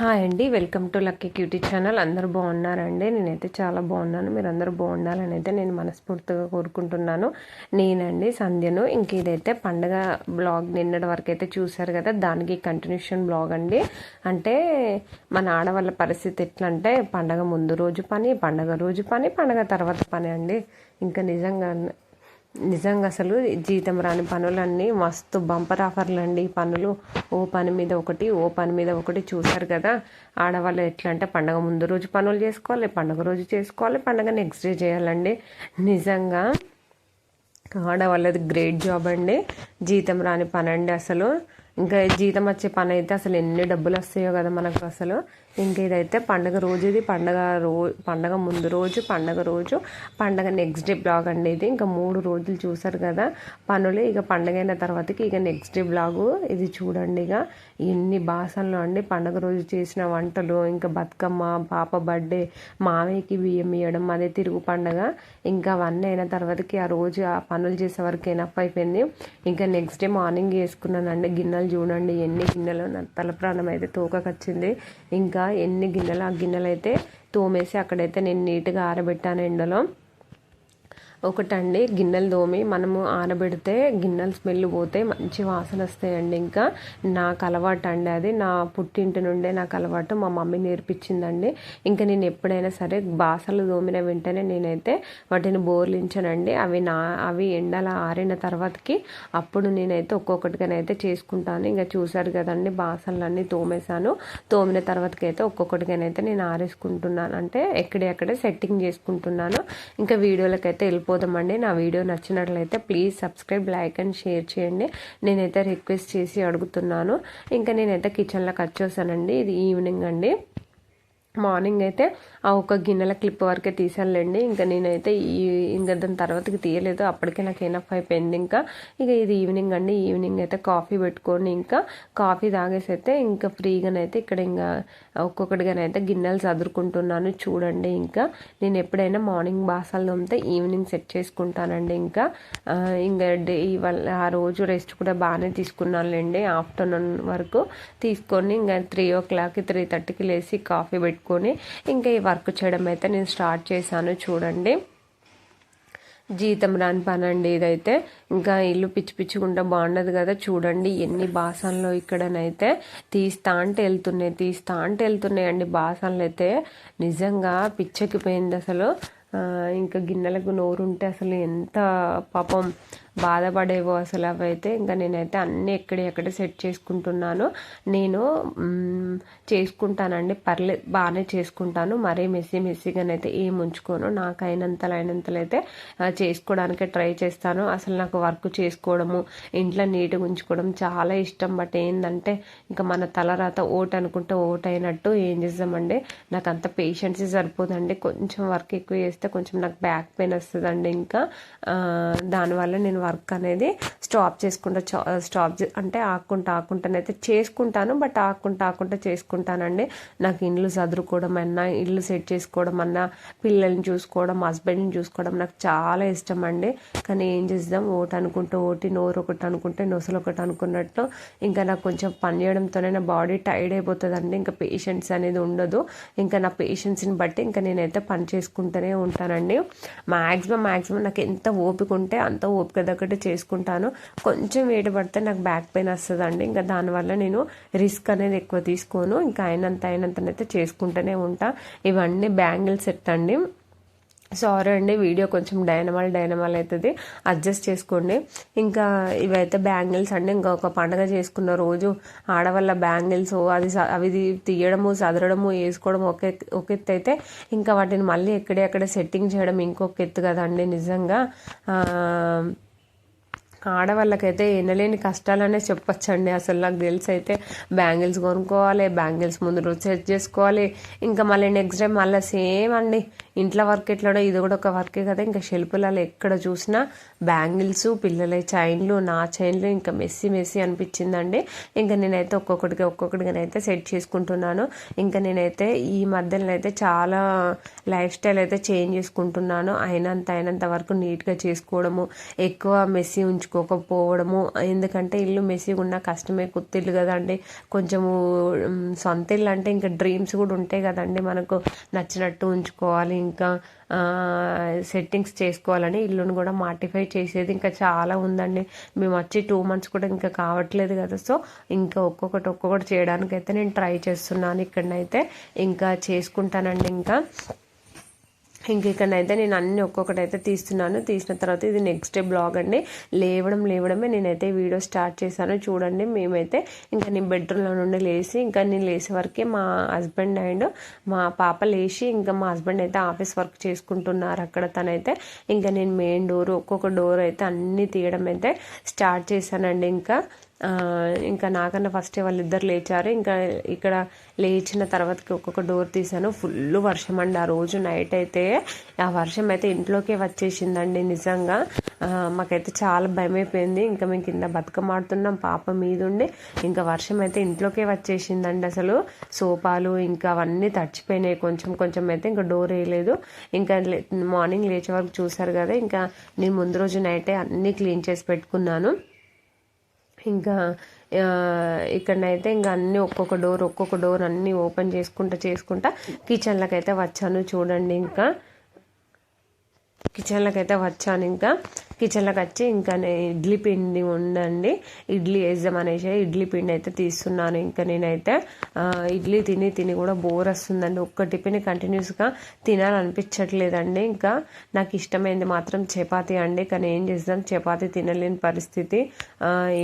Hi అండి welcome to lucky cutie channel. అందరూ బాగున్నారండి? నేనైతే చాలా బాగున్నాను. మీరు అందరూ బాగుండాలని అయితే నేను మనస్ఫూర్తిగా కోరుకుంటున్నాను. నేనండి సంధ్యను. ఇంక ఇదైతే పండగ బ్లాగ్ నిన్నటి వరకు అయితే చూశారు కదా దానికి కంటిన్యూషన్ బ్లాగ్ అండి. అంటే మన ఆడవాళ్ళ పరిస్థితి ఎట్లా అంటే పండగ ముందు రోజు పని పండగ రోజు పని పండగ తర్వాత పని అండి. ఇంకా నిజంగా నిజంగా అసలు జీతం రాని పనులన్నీ మస్తు బంపర్ ఆఫర్లు అండి ఈ పనులు ఓ పని మీద ఒకటి ఓ పని మీద ఒకటి చూశారు కదా. ఆడవాళ్ళు ఎట్లా అంటే పండగ ముందు రోజు పనులు చేసుకోవాలి పండగ రోజు చేసుకోవాలి పండగ నెక్స్ట్ డే చేయాలండి. నిజంగా ఆడవాళ్ళది గ్రేట్ జాబ్ అండి. జీతం రాని పని అండి అసలు. ఇంకా జీతం వచ్చే పని అయితే అసలు ఎన్ని డబ్బులు వస్తాయో కదా మనకు అసలు. ఇంకా ఇదైతే పండగ రోజు ఇది. పండగ రో పండగ ముందు రోజు పండగ రోజు పండగ నెక్స్ట్ డే బ్లాగ్ అండి ఇది. ఇంకా మూడు రోజులు చూసారు కదా. పనులు ఇక పండగ అయిన తర్వాతకి ఇక నెక్స్ట్ డే బ్లాగు ఇది చూడండి ఇక. ఎన్ని బాసనలు అండి. పండగ రోజు చేసిన వంటలు ఇంకా బతుకమ్మ పాప బర్త్డే మావయ్యకి బియ్యం ఇవ్వడం అదే తిరుగు పండగ. ఇంకా అవన్నీ అయిన తర్వాతకి ఆ రోజు ఆ పనులు చేసే వరకు ఎనఫ్ అయిపోయింది. ఇంకా నెక్స్ట్ డే మార్నింగ్ వేసుకున్నానండి గిన్నెలు చూడండి. ఎన్ని గిన్నెలు నా తల ప్రాణం అయితే తోకకొచ్చింది. ఇంకా ఎన్ని గిన్నెలు ఆ గిన్నెలు అయితే తోమేసి అక్కడైతే నేను నీట్గా ఆరబెట్టాను ఎండలో ఒకటండి గిన్నెలు దోమి మనము ఆరబెడితే గిన్నెలు స్మెల్ పోతే మంచి వాసన వస్తాయండి ఇంకా. నాకు అలవాటు అండి అది. నా పుట్టింటి నుండే నాకు అలవాటు. మా మమ్మీ నేర్పించిందండి. ఇంకా నేను ఎప్పుడైనా సరే బాసలు దోమిన వెంటనే నేనైతే వాటిని బోర్లించనండి. అవి నా అవి ఎండల ఆరిన తర్వాతకి అప్పుడు నేనైతే ఒక్కొక్కటిగానైతే చేసుకుంటాను. ఇంకా చూశారు కదండి బాసనలన్నీ తోమేశాను. తోమిన తర్వాతకి అయితే ఒక్కొక్కటిగానైతే నేను ఆరేసుకుంటున్నాను. అంటే ఎక్కడెక్కడే సెట్టింగ్ చేసుకుంటున్నాను. ఇంకా వీడియోలకైతే వెళ్ళిపో వెళ్ళిపోదామండి. నా వీడియో నచ్చినట్లయితే please subscribe like and share చేయండి. నేనైతే రిక్వెస్ట్ చేసి అడుగుతున్నాను. ఇంకా నేనైతే కిచెన్లోకి వచ్చేసానండి. ఇది ఈవినింగ్ అండి. మార్నింగ్ అయితే ఆ ఒక గిన్నెల క్లిప్ వరకే తీసానులేండి ఇంకా నేనైతే ఈ ఇంకా దాని తర్వాతకి తీయలేదు. అప్పటికే నాకు ఎనఫ్ అయిపోయింది ఇంకా. ఇక ఇది ఈవినింగ్ అండి. ఈవినింగ్ అయితే కాఫీ పెట్టుకొని ఇంకా కాఫీ తాగేసి అయితే ఇంకా ఫ్రీగానైతే ఇక్కడ ఇంకా ఒక్కొక్కటిగానైతే గిన్నెలు చదురుకుంటున్నాను చూడండి ఇంకా. నేను ఎప్పుడైనా మార్నింగ్ బాసాలు తోమితే ఈవినింగ్ సెట్ చేసుకుంటానండి ఇంకా. ఇంకా డే ఇవాళ ఆ రోజు రెస్ట్ కూడా బాగానే తీసుకున్నానులేండి. ఆఫ్టర్నూన్ వరకు తీసుకొని ఇంకా త్రీ ఓ క్లాక్కి త్రీ థర్టీకి లేచి కాఫీ పెట్టి పెట్టుకొని ఇంకా ఈ వర్క్ చేయడం అయితే నేను స్టార్ట్ చేశాను చూడండి. జీతం రాని పని అండి ఇదైతే. ఇంకా ఇల్లు పిచ్చి పిచ్చిగుంటే బాగుండదు కదా చూడండి ఎన్ని బాసనలు ఇక్కడనైతే తీస్తా అంటే వెళ్తున్నాయి తీస్తా అంటే వెళ్తున్నాయి అండి బాసనలు అయితే. నిజంగా పిచ్చెక్కిపోయింది అసలు. ఇంకా గిన్నెలకు నోరు ఉంటే అసలు ఎంత పాపం. బాధపడేవో అసలు అవైతే ఇంకా నేనైతే అన్నీ ఎక్కడే ఎక్కడే సెట్ చేసుకుంటున్నాను. నేను చేసుకుంటానండి. పర్లేదు బాగానే చేసుకుంటాను. మరీ మెస్సీ మెస్సిగానైతే ఏం ఉంచుకోను. నాకు అయినంతలు అయినంతలైతే చేసుకోవడానికి ట్రై చేస్తాను. అసలు నాకు వర్క్ చేసుకోవడము ఇంట్లో నీట్గా ఉంచుకోవడం చాలా ఇష్టం. బట్ ఏంటంటే ఇంకా మన తలరాత ఓట్ అనుకుంటే ఓట్ అయినట్టు ఏం చేద్దామండి నాకు అంత పేషెన్స్ సరిపోదండి. కొంచెం వర్క్ ఎక్కువ చేస్తే కొంచెం నాకు బ్యాక్ పెయిన్ వస్తుందండి ఇంకా. దానివల్ల నేను వర్క్ అనేది స్టాప్ చేసుకుంటా స్టాప్ అంటే ఆకుంటా ఆకుంటానైతే చేసుకుంటాను బట్ ఆకుంటా ఆకుంటా చేసుకుంటానండి. నాకు ఇండ్లు చదువుకోవడం అన్నా ఇల్లు సెట్ చేసుకోవడం అన్నా పిల్లల్ని చూసుకోవడం హస్బెండ్ని చూసుకోవడం నాకు చాలా ఇష్టం అండి కానీ ఏం చేద్దాం? ఓటు అనుకుంటూ ఓటి నోరు ఒకటి అనుకుంటే నొసలు ఒకటి అనుకున్నట్టు ఇంకా నాకు కొంచెం పని చేయడంతోనే నా బాడీ టైర్డ్ అయిపోతుందండి. ఇంకా పేషెన్స్ అనేది ఉండదు. ఇంకా నా పేషెన్స్ని బట్టి ఇంకా నేనైతే పని చేసుకుంటూనే ఉంటానండి. మ్యాక్సిమం మ్యాక్సిమం నాకు ఎంత ఓపిక ఉంటే అంత ఓపిక దగ్గర చేసుకుంటాను. కొంచెం వేడి పడితే నాకు బ్యాక్ పెయిన్ వస్తుందండి. ఇంకా దానివల్ల నేను రిస్క్ అనేది ఎక్కువ తీసుకోను. ఇంకా అయినంత అయినంతనైతే చేసుకుంటూనే ఉంటా. ఇవన్నీ బ్యాంగిల్ సెట్ అండి. సారీ అండి వీడియో కొంచెం డైనమాల్ డైనమాల్ అవుతుంది అడ్జస్ట్ చేసుకోండి. ఇంకా ఇవైతే బ్యాంగిల్స్ అండి. ఇంకా ఒక పండగ చేసుకున్న రోజు ఆడవాళ్ళ బ్యాంగిల్స్ అది అవి తీయడము చదరడము వేసుకోవడం ఒక ఒక ఎత్తు అయితే ఇంకా వాటిని మళ్ళీ ఎక్కడే అక్కడ సెట్టింగ్ చేయడం ఇంకొక ఎత్తు కదండి నిజంగా. ఆడవాళ్ళకైతే ఎనలేని కష్టాలనే చెప్పొచ్చండి. అసలు నాకు తెలిసి అయితే బ్యాంగిల్స్ కొనుక్కోవాలి బ్యాంగిల్స్ ముందు రోజు సెట్ చేసుకోవాలి. ఇంకా మళ్ళీ నెక్స్ట్ డే మళ్ళీ సేమ్ అండి. ఇంట్లో వర్క్ ఎట్లాడో ఇది కూడా ఒక వర్కే కదా. ఇంకా శిల్పులలో ఎక్కడ చూసినా బ్యాంగిల్స్ పిల్లల చైన్లు నా చైన్లు ఇంకా మెస్సీ మెస్సీ అనిపించిందండి. ఇంకా నేనైతే ఒక్కొక్కటిగా ఒక్కొక్కటిగానైతే సెట్ చేసుకుంటున్నాను. ఇంకా నేనైతే ఈ మధ్యలో అయితే చాలా లైఫ్ స్టైల్ అయితే చేంజ్ చేసుకుంటున్నాను. అయినంత అయినంత వరకు నీట్గా చేసుకోవడము ఎక్కువ మెస్సీ ఉంచుకోకపోవడము. ఎందుకంటే ఇల్లు మెస్సీగా ఉన్న కష్టమే కుత్తిల్లు కదండి. కొంచెము సొంత ఇల్లు అంటే ఇంకా డ్రీమ్స్ కూడా ఉంటాయి కదండి. మనకు నచ్చినట్టు ఉంచుకోవాలి ఇంకా సెట్టింగ్స్ చేసుకోవాలని ఇల్లును కూడా మాటిఫై చేసేది ఇంకా చాలా ఉందండి. మేము వచ్చి టూ మంత్స్ కూడా ఇంకా కావట్లేదు కదా. సో ఇంకా ఒక్కొక్కటి ఒక్కొక్కటి చేయడానికి అయితే నేను ట్రై చేస్తున్నాను ఇక్కడనైతే. ఇంకా చేసుకుంటానండి ఇంకా. ఇంక ఇక్కడనైతే నేను అన్ని ఒక్కొక్కటి అయితే తీస్తున్నాను. తీసిన తర్వాత ఇది నెక్స్ట్ డే బ్లాగ్ అండి. లేవడం లేవడమే నేనైతే వీడియో స్టార్ట్ చేశాను. చూడండి మేమైతే ఇంకా నేను బెడ్రూమ్లో నుండి లేచి ఇంకా నేను లేసే వరకే మా హస్బెండ్ అండ్ మా పాప లేచి ఇంకా మా హస్బెండ్ అయితే ఆఫీస్ వర్క్ చేసుకుంటున్నారు అక్కడ. తనైతే ఇంకా నేను మెయిన్ డోర్ ఒక్కొక్క డోర్ అయితే అన్నీ తీయడం అయితే స్టార్ట్ చేశానండి. ఇంకా ఇంకా నాకన్నా ఫస్ట్ వాళ్ళిద్దరు లేచారు. ఇంకా ఇక్కడ లేచిన తర్వాతకి ఒక్కొక్క డోర్ తీసాను ఫుల్ వర్షం అండి. ఆ రోజు నైట్ అయితే ఆ వర్షం అయితే ఇంట్లోకే వచ్చేసిందండి నిజంగా. మాకైతే చాలా భయం అయిపోయింది. ఇంకా మేము కింద బతుకమాడుతున్నాం పాప మీద ఉండి ఇంకా వర్షం అయితే ఇంట్లోకే వచ్చేసిందండి అసలు. సోఫాలు ఇంకా అవన్నీ తడిచిపోయినాయి. కొంచెం కొంచెం అయితే ఇంకా డోర్ వేయలేదు. ఇంకా మార్నింగ్ లేచే వరకు చూసారు కదా. ఇంకా నేను ముందు రోజు నైటే అన్నీ క్లీన్ చేసి పెట్టుకున్నాను. ఇంకా ఇక్కడనైతే ఇంకా అన్నీ ఒక్కొక్క డోర్ ఒక్కొక్క డోర్ అన్నీ ఓపెన్ చేసుకుంటా చేసుకుంటా కిచెన్లోకి అయితే వచ్చాను చూడండి ఇంకా. కిచెన్లోకి అయితే వచ్చాను ఇంకా. కిచెన్లోకి వచ్చి ఇంకా నేను ఇడ్లీ పిండి ఉండండి ఇడ్లీ వేద్దాం అనేసి ఇడ్లీ పిండి అయితే తీస్తున్నాను ఇంకా నేనైతే. ఇడ్లీ తిని తిని కూడా బోర్ వస్తుందండి. ఒక్క టిఫిన్ కంటిన్యూస్గా తినాలనిపించట్లేదండి ఇంకా. నాకు ఇష్టమైంది మాత్రం చపాతి అండి. కానీ ఏం చేద్దాం చపాతి తినలేని పరిస్థితి.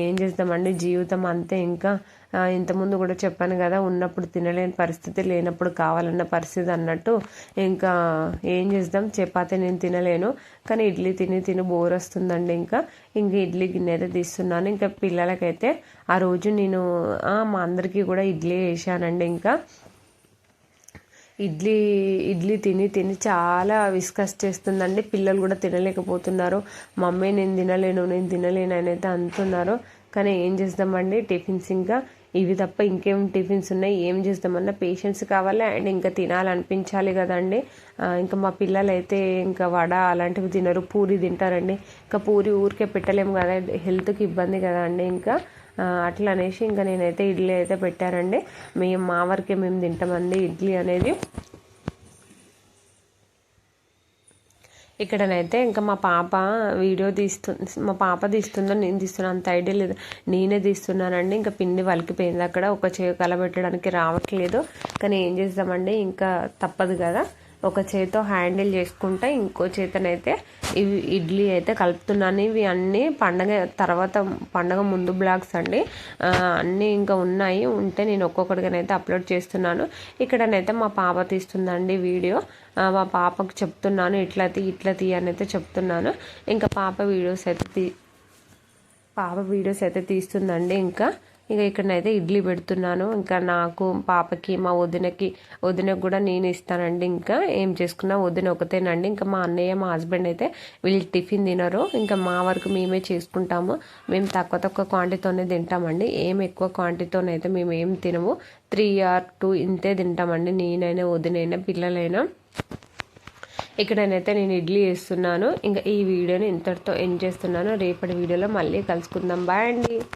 ఏం చేద్దామండి జీవితం అంతే ఇంకా. ఇంతకుముందు కూడా చెప్పాను కదా ఉన్నప్పుడు తినలేని పరిస్థితి లేనప్పుడు కావాలన్న పరిస్థితి అన్నట్టు ఇంకా ఏం చేద్దాం? చపాతీ నేను తినలేను కానీ ఇడ్లీ తిని తిని బోర్ వస్తుందండి ఇంకా. ఇంక ఇడ్లీ గిన్నె అయితే తీస్తున్నాను. ఇంకా పిల్లలకైతే ఆ రోజు నేను మా అందరికీ కూడా ఇడ్లీ వేసానండి ఇంకా. ఇడ్లీ ఇడ్లీ తిని తిని చాలా విస్కస్ చేస్తుందండి. పిల్లలు కూడా తినలేకపోతున్నారు. మమ్మీ నేను తినలేను నేను తినలేను అని అయితే అంటున్నారు. కానీ ఏం చేద్దామండి? టిఫిన్స్ ఇంకా ఇవి తప్ప ఇంకేం టిఫిన్స్ ఉన్నాయి? ఏం చేద్దామన్నా పేషెన్స్ కావాలి అండ్ ఇంకా తినాలనిపించాలి కదండి. ఇంకా మా పిల్లలు అయితే ఇంకా వడ అలాంటివి తినరు. పూరి తింటారండి. ఇంకా పూరి ఊరికే పెట్టలేము కదా. హెల్త్కి ఇబ్బంది కదా అండి ఇంకా. అట్లా అనేసి ఇంకా నేనైతే ఇడ్లీ అయితే పెట్టానండి మేము మా వరకే మేము తింటామండి ఇడ్లీ అనేది. ఇక్కడనైతే ఇంకా మా పాప వీడియో తీస్తు మా పాప తీస్తుందో నేను తీస్తున్నా అంత ఐడియా లేదు. నేనే తీస్తున్నానండి ఇంకా పిండి వలికిపోయింది అక్కడ. ఒక చేయి కలబెట్టడానికి రావట్లేదు. కానీ ఏం చేద్దామండి ఇంకా తప్పదు కదా. ఒక చేతితో హ్యాండిల్ చేసుకుంటా ఇంకో చేతనైతే ఇవి ఇడ్లీ అయితే కలుపుతున్నాను. ఇవి అన్నీ పండగ తర్వాత పండగ ముందు బ్లాగ్స్ అండి. అన్నీ ఇంకా ఉన్నాయి. ఉంటే నేను ఒక్కొక్కటిగానైతే అప్లోడ్ చేస్తున్నాను. ఇక్కడనైతే మా పాప తీస్తుందండి వీడియో. మా పాపకు చెప్తున్నాను ఇట్లా తీ ఇట్లా తీ అని అయితే చెప్తున్నాను. ఇంకా పాప వీడియోస్ అయితే తీ పాప వీడియోస్ అయితే తీస్తుందండి ఇంకా. ఇక ఇక్కడనైతే ఇడ్లీ పెడుతున్నాను. ఇంకా నాకు పాపకి మా వదినకి వదినకి కూడా నేను ఇస్తానండి. ఇంకా ఏం చేసుకున్నా వదిన ఒకతేనండి. ఇంకా మా అన్నయ్య మా హస్బెండ్ అయితే వీళ్ళు టిఫిన్ తినరు. ఇంకా మా వరకు మేమే చేసుకుంటాము. మేము తక్కువ తక్కువ క్వాంటిటీతోనే తింటామండి. ఏం ఎక్కువ క్వాంటిటీతోనైతే మేము ఏం తినము. త్రీ ఆర్ టూ ఇంతే తింటామండి. నేనైనా వదినైనా పిల్లలైనా. ఇక్కడనైతే నేను ఇడ్లీ వేస్తున్నాను ఇంకా ఈ వీడియోని ఇంతటితో ఎండ్ చేస్తున్నాను. రేపటి వీడియోలో మళ్ళీ కలుసుకుందాం. బాయ్ అండి.